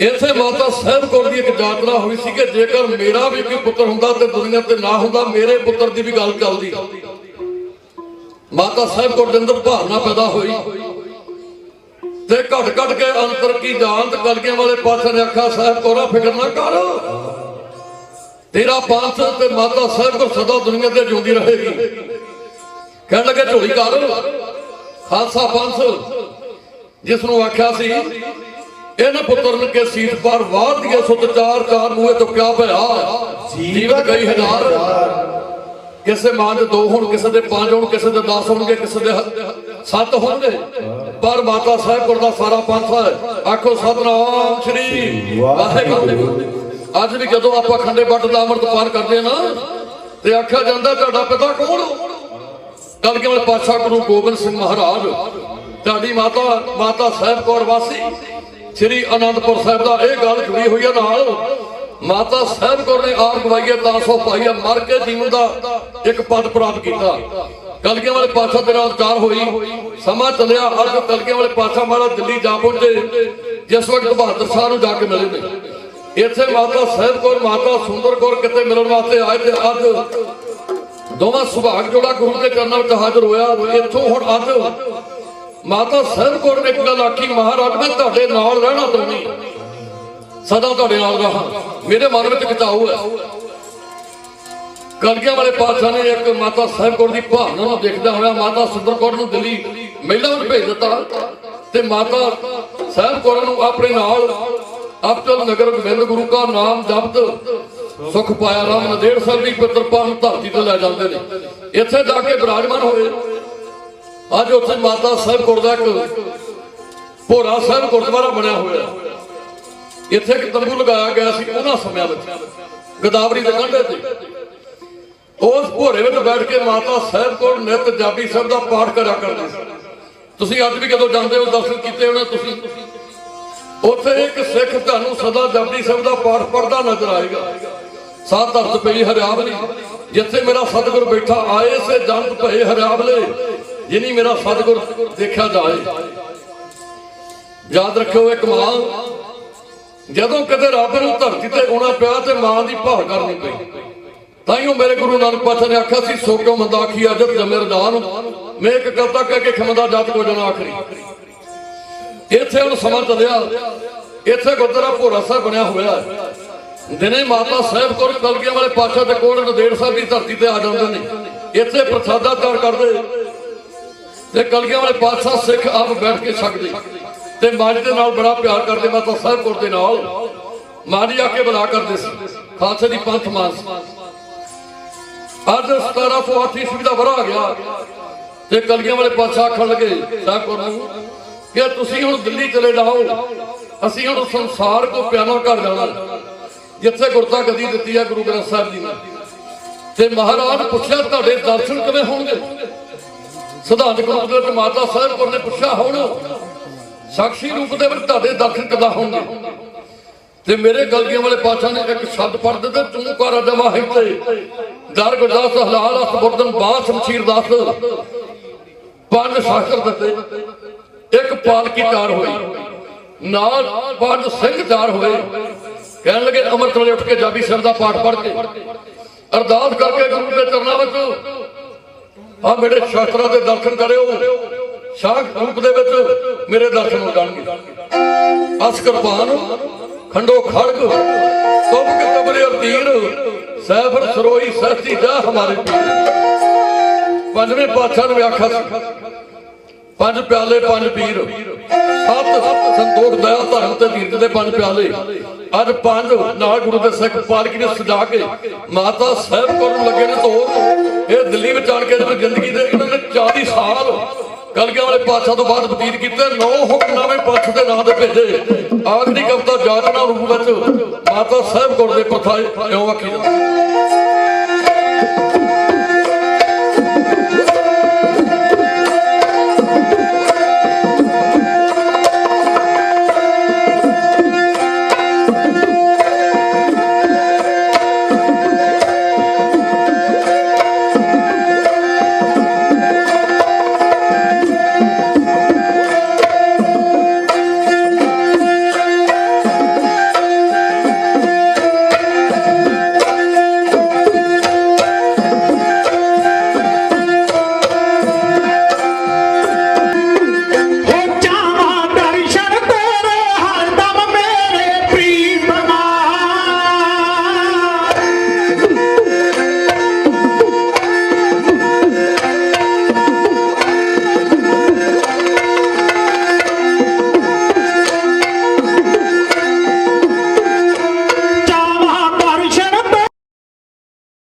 ਇਥੇ ਮਾਤਾ ਸਾਹਿਬ ਕੋਲ ਦੀ ਇੱਕ ਯਾਤਰਾ ਹੋਈ ਸੀ ਕਿ ਜੇਕਰ ਮੇਰਾ ਵੀ ਕੋਈ ਪੁੱਤਰ ਹੁੰਦਾ ਤੇ ਦੁਨੀਆ ਤੇ ਨਾ ਹੁੰਦਾ, ਮੇਰੇ ਪੁੱਤਰ ਦੀ ਵੀ ਗੱਲ ਚੱਲਦੀ। ਮਾਤਾ ਸਾਹਿਬ ਕੋਲ ਦੇ ਅੰਦਰ ਭਾਵਨਾ ਪੈਦਾ ਹੋਈ। ਤੇ ਘਟ ਘਟ ਕੇ ਅੰਤਰ ਕੀ ਜਾਣਤ ਕਲਗੀਆਂ ਵਾਲੇ ਪਾਸੇ ਨੇ ਆਖਿਆ, ਸਾਹਿਬ ਕੋਰਾ ਫਿਕਰ ਨਾ ਕਰ। ਤੇਰਾ ਪੰਥ ਤੇ ਮਾਤਾ ਸਾਹਿਬ ਕੋ ਸਦਾ ਦੁਨੀਆ ਤੇ ਜਿਉਂਦੀ ਰਹੇਗੀ। ਕਹਿਣ ਲੱਗੇ, ਝੋਲੀ ਕਰ। ਖਾਲਸਾ ਪੰਥ। ਜਿਸ ਨੂੰ ਆਖਿਆ ਸੀ ਇਹਨਾਂ ਪੁੱਤਰਨ ਕੇ ਸੀਤ ਪਰ ਵਾਰ ਦੀਏ ਸੁਤ ਚਾਰ ਚਾਰ ਮੂਹੇ ਤੋਂ ਕਿਆ ਭਇਆ ਜੀਵਤ ਗਈ ਹਜ਼ਾਰ। ਕਿਸੇ ਮਾਂ ਦੇ ਦੋ ਹੋਣ, ਕਿਸੇ ਦੇ ਪੰਜ ਹੋਣ, ਕਿਸੇ ਦੇ 10 ਹੋਣਗੇ, ਕਿਸੇ ਦੇ ਸੱਤ ਹੋਣਗੇ। ਪਰ ਮਾਤਾ ਸਾਹਿਬ ਕੋਲ ਦਾ ਸਾਰਾ ਪੰਥ ਹੈ। ਆਖੋ, ਸਤਨਾਮ ਸ਼੍ਰੀ ਵਾਹਿਗੁਰੂ। ਅੱਜ ਵੀ ਜਦੋਂ ਆਪਾਂ ਖੰਡੇ ਬੱਟ ਦਾ ਅੰਮ੍ਰਿਤ ਪਾਰ ਕਰਦੇ ਆ ਨਾ, ਤੇ ਆਖਿਆ ਜਾਂਦਾ, ਤੁਹਾਡਾ ਪਿਤਾ ਕੌਣ? ਕਲਗੀ ਵਾਲੇ ਪਾਤਸ਼ਾਹ ਗੁਰੂ ਗੋਬਿੰਦ ਸਿੰਘ ਮਹਾਰਾਜ। ਤੁਹਾਡੀ ਮਾਤਾ ਮਾਤਾ ਸਾਹਿਬ ਕੌਰ ਵਾਸੀ, ਸ੍ਰੀ ਅਨੰਦਪੁਰ ਸਾਹਿਬ ਦਾ ਇਹ ਗੱਲ ਜੁੜੀ ਹੋਈ ਹੈ ਨਾਲ। ਮਾਤਾ ਸਾਹਿਬ ਕੌਰ ਨੇ ਆਪ ਗਵਾਈਏ ਤਾਂ ਸੋ ਪਾਈਆ ਮਰ ਕੇ ਜੀਵਨ ਦਾ ਇੱਕ ਪਦ ਪ੍ਰਾਪਤ ਕੀਤਾ। ਕਲਗੀਆਂ ਵਾਲੇ ਪਾਤਸ਼ਾਹ ਦੇ ਨਾਲ ਹੋਈ, ਸਮਾਂ ਚੱਲਿਆ, ਅੱਜ ਕਲਗੀਆਂ ਵਾਲੇ ਪਾਤਸ਼ਾਹ ਮਹਾਰਾਜ ਦਿੱਲੀ ਜਾ ਪਹੁੰਚੇ, ਜਿਸ ਵਕਤ ਬਹਾਦਰ ਸ਼ਾਹ ਨੂੰ ਜਾ ਕੇ ਮਿਲੇ ਨੇ। ਇੱਥੇ ਮਾਤਾ ਸਾਹਿਬ ਕੌਰ, ਮਾਤਾ ਸੁੰਦਰ ਕੌਰ ਕਿਤੇ ਮਿਲਣ ਵਾਸਤੇ ਆਏ ਤੇ ਅੱਜ ਦੋਵਾਂ ਸੁਭਾਗ ਜੋੜਾ ਗੁਰੂ ਦੇ ਚਰਨਾਂ ਵਿੱਚ ਹਾਜ਼ਰ ਹੋਇਆ। ਇੱਥੋਂ ਹੁਣ ਅੱਜ ਮਾਤਾ ਸਾਹਿਬ ਕੌਰ ਨੇ ਇੱਕ ਗੱਲ ਆਖੀ, ਮਹਾਰਾਜ, ਮੈਂ ਤੁਹਾਡੇ ਨਾਲ ਰਹਿਣਾ ਚਾਹੁੰਦੀ ਸਦਾ ਤੁਹਾਡੇ ਨਾਲ ਰਹਾ। ਮੇਰੇ ਮਨ ਵਿੱਚ ਖਿਚਾਓ ਹੈ। ਕਲਗੀਆਂ ਵਾਲੇ ਪਾਤਸ਼ਾਹ ਨੇ ਇੱਕ ਮਾਤਾ ਸਾਹਿਬ ਕੌਰ ਦੀ ਭਾਵਨਾ ਨੂੰ ਦੇਖਦਾ ਹੋਇਆ ਮਾਤਾ ਸੁੰਦਰ ਕੌਰ ਨੂੰ ਦਿੱਲੀ ਮਹਿਲਾ ਵਿੱਚ ਭੇਜ ਦਿੱਤਾ ਤੇ ਮਾਤਾ ਸਾਹਿਬ ਕੌਰ ਨੂੰ ਆਪਣੇ ਨਾਲ ਅਬਚਲ ਨਗਰ ਮਿਲ ਗੁਰੂ ਦਾ ਨਾਮ ਜਪਤ ਸੁਖ ਪਾਇਆ। ਰਾਮ ਨਦੇੜ ਸਾਹਿਬ ਦੀ ਪਿੱਤਰ ਪਾਵਨ ਧਰਤੀ ਤੇ ਲੈ ਜਾਂਦੇ ਨੇ। ਇੱਥੇ ਜਾ ਕੇ ਬਿਰਾਜਮਾਨ ਹੋਏ। ਅੱਜ ਉੱਥੇ ਮਾਤਾ ਸਾਹਿਬ ਕੌਰ ਦਾ ਇੱਕ ਭੋਰਾ ਸਾਹਿਬ ਗੁਰਦੁਆਰਾ ਬਣਿਆ ਹੋਇਆ। ਇੱਥੇ ਇੱਕ ਤੰਬੂ ਲਗਾਇਆ ਗਿਆ ਸੀ ਉਹਨਾਂ ਸਮਿਆਂ ਵਿੱਚ, ਗੋਦਾਵਰੀ ਦੇ ਕੰਢੇ ਤੇ। ਉਸ ਭੋਰੇ ਵਿੱਚ ਬੈਠ ਕੇ ਮਾਤਾ ਸਾਹਿਬ ਕੋਲ ਨਿਤ ਜਾਪੀ ਸਾਹਿਬ ਦਾ ਪਾਠ ਕਰਿਆ ਕਰਦੇ ਸੀ। ਤੁਸੀਂ ਅੱਜ ਵੀ ਕਦੋਂ ਜਾਂਦੇ ਹੋ, ਦਰਸ਼ਨ ਕੀਤੇ ਹੋਣੇ ਤੁਸੀਂ? ਉੱਥੇ ਇੱਕ ਸਿੱਖ ਤੁਹਾਨੂੰ ਸਦਾ ਜਾਪੀ ਸਾਹਿਬ ਦਾ ਪਾਠ ਪੜਦਾ ਨਜ਼ਰ ਆਏਗਾ। ਸਾਧ ਧਰਤ ਪਈ ਹਰਿਆਵਲੀ, ਜਿੱਥੇ ਮੇਰਾ ਸਤਿਗੁਰ ਬੈਠਾ, ਆਏ ਸੇ ਜੰਤ ਭਏ ਹਰਿਆਵਲੇ। ਜਿਨੀ ਮੇਰਾ ਸਤਿਗੁਰ ਦੇਖਿਆ ਜਾਏ। ਯਾਦ ਰੱਖਿਓ ਇੱਕ ਮਾਂ ਜਦੋਂ ਕਦੇ ਰੱਬ ਨੂੰ ਧਰਤੀ ਤੇ ਆਉਣਾ ਪਿਆ ਤੇ ਮਾਂ ਦੀ ਭਾਲ ਕਰਨੀ ਪਈ, ਤਾਈਓ ਮੇਰੇ ਗੁਰੂ ਨਾਨਕ ਪਾਤਸ਼ਾਹ ਨੇ ਆਖਿਆ ਸੀ ਸੋ ਕਿਉ ਅਜਤ ਜਮੇ ਰਜਾਨ ਮੈਂ ਇੱਕ ਕਰਤਾ ਕਹਿ ਕੇ ਖਮਦਾ ਜਤ ਕੋ ਜਨਾ ਆਖਰੀ। ਇੱਥੇ ਹੁਣ ਸਮਾਂ ਚੱਲਿਆ। ਇੱਥੇ ਗੁਰਦੁਆਰਾ ਭੋਰਾ ਸਾਹਿਬ ਬਣਿਆ ਹੋਇਆ ਦਿਨੇ ਮਾਤਾ ਸਾਹਿਬ ਕੋਲ ਕਲਗੀਆਂ ਵਾਲੇ ਪਾਤਸ਼ਾਹ ਦੇ ਕੋਲ ਨਦੇੜ ਸਾਹਿਬ ਦੀ ਧਰਤੀ ਤੇ ਆ ਜਾਂਦੇ ਨੇ। ਇੱਥੇ ਪ੍ਰਸਾਦਾ ਤਿਆਰ ਕਰਦੇ। ਤੇ ਕਲਗੀਆਂ ਵਾਲੇ ਪਾਤਸ਼ਾਹ ਸਿੱਖ ਆਪ ਬੈਠ ਕੇ ਛਕਦੇ ਤੇ ਮਾਝ ਦੇ ਨਾਲ ਬੜਾ ਪਿਆਰ ਕਰਦੇ ਮਾਤਾ ਸਾਹਿਬ ਕੋਲ ਦੇ ਨਾਲ। ਮਾਝੀ ਆ ਕੇ ਬੁਲਾ ਕਰਦੇ ਸੀ। ਖਾਲਸੇ ਦੀ ਪੰਥ ਮਾਸ ਅੱਜ 1708 ਈਸਵੀ ਦਾ ਵਰਾ ਆ ਗਿਆ। ਤੇ ਕਲਗੀਆਂ ਵਾਲੇ ਪਾਤਸ਼ਾਹ ਆਖਣ ਲੱਗੇ ਸਾਹਿਬ ਨੂੰ ਕਿ ਤੁਸੀਂ ਹੁਣ ਦਿੱਲੀ ਚਲੇ ਜਾਓ। ਅਸੀਂ ਹੁਣ ਸੰਸਾਰ ਕੋ ਪਿਆਨੋ ਘਰ ਜਾਣਾ। ਜਿੱਥੇ ਗੁਰਤਾ ਗਦੀ ਦਿੱਤੀ ਹੈ ਗੁਰੂ ਗ੍ਰੰਥ ਸਾਹਿਬ ਜੀ ਨੇ। ਤੇ ਮਹਾਰਾਜ ਪੁੱਛਿਆ, ਤੁਹਾਡੇ ਦਰਸ਼ਨ ਕਿਵੇਂ ਹੋਣਗੇ? ਸਿਧਾਂਤ ਗਰੁੱਪ ਮਾਤਾ ਸਾਹਿਬ ਨੇ ਪੁੱਛਿਆ, ਹੁਣ ਸਾਖੀ ਰੂਪ ਦੇ ਵਿੱਚ ਤੁਹਾਡੇ ਦਰਸ਼ਨ ਕਿੱਦਾਂ ਹੋਣਗੇ ਤੇ ਮੇਰੇ ਗਲਗੀਆਂ ਵਾਲੇ ਪਾਤਸ਼ਾਹ ਨੇ ਇੱਕ ਸ਼ਬਦ ਪੜ੍ਹ ਦਿੱਤੇ, ਤੂੰ ਕਰ ਜਮਾ ਹੈ ਦਰ ਗੁਰਦਾਸ ਹਲਾਲ ਅਸ ਬੁਰਦਨ ਬਾਦ ਸ਼ਮਸ਼ੀਰ ਦਾਸ। ਪੰਜ ਸ਼ਾਸਤਰ ਦਿੱਤੇ। ਇੱਕ ਪਾਲਕੀ ਤਿਆਰ ਹੋਈ। ਨਾਲ ਪੰਜ ਸਿੰਘ ਤਿਆਰ ਹੋਏ। ਕਹਿਣ ਲੱਗੇ, ਅੰਮ੍ਰਿਤ ਵੇਲੇ ਉੱਠ ਕੇ ਜਾਬੀ ਸਿਰ ਦਾ ਪਾਠ ਪੜ੍ਹ ਕੇ। ਅਰਦਾਸ ਕਰਕੇ ਗੁਰੂ ਦੇ ਚਰਨਾਂ ਵਿੱਚ ਆ ਮੇਰੇ ਸ਼ਾਸਤਰਾਂ ਦੇ ਦਰਸ਼ਨ ਕਰਿਓ। ਸਾਖ ਰੂਪ ਦੇ ਵਿੱਚ ਮੇਰੇ ਦਰਸ਼ਨ ਹੋ ਜਾਣਗੇ। ਅਸ ਕਿਰਪਾਨ ਖੰਡੋ ਖੜਗ ਤੁਮ ਕੇ ਤਬਰੇ ਅਰ ਤੀਰ ਸਰੋਈ ਸਹਤੀ ਜਾ ਹਮਾਰੇ ਪੰਜਵੇਂ ਪਾਤਸ਼ਾਹ ਨੂੰ ਆਖਿਆ ਪੰਜ ਪਿਆਲੇ, ਪੰਜ ਪੀਰ। ਸਤ ਸੰਤੋਖ, ਦਇਆ, ਧਰਮ ਤੇ ਵੀਰਤ ਦੇ ਪੰਜ ਪਿਆਲੇ। ਅੱਜ ਪੰਜ ਨਾਲ ਗੁਰੂ ਦੇ ਪਾਲਕੀ ਨੇ ਸਜਾ ਕੇ ਮਾਤਾ ਸਾਹਿਬ ਕਰਨ ਲੱਗੇ ਨੇ ਤੋਰ ਇਹ ਦਿੱਲੀ ਵਿੱਚ ਆਣ ਕੇ ਜਦੋਂ ਜ਼ਿੰਦਗੀ ਦੇ ਇਹਨਾਂ ਨੇ 40 ਸਾਲ ਕਲਗੀਆਂ ਵਾਲੇ ਪਾਤਸ਼ਾਹ ਤੋਂ ਬਾਅਦ ਬਤੀਤ ਕੀਤੇ, ਨੌ ਹੁਕਮਨਾਮੇ ਪੰਥ ਦੇ ਨਾਂ ਦੇ ਭੇਜੇ। ਆਖਰੀ ਕਵਿਤਾ ਜਾਤਨਾ ਰੂਪ ਵਿੱਚ ਮਾਤਾ ਸਾਹਿਬ ਕੋਲ ਦੇ ਪ੍ਰਥਾ ਇਉਂ ਆਖੀ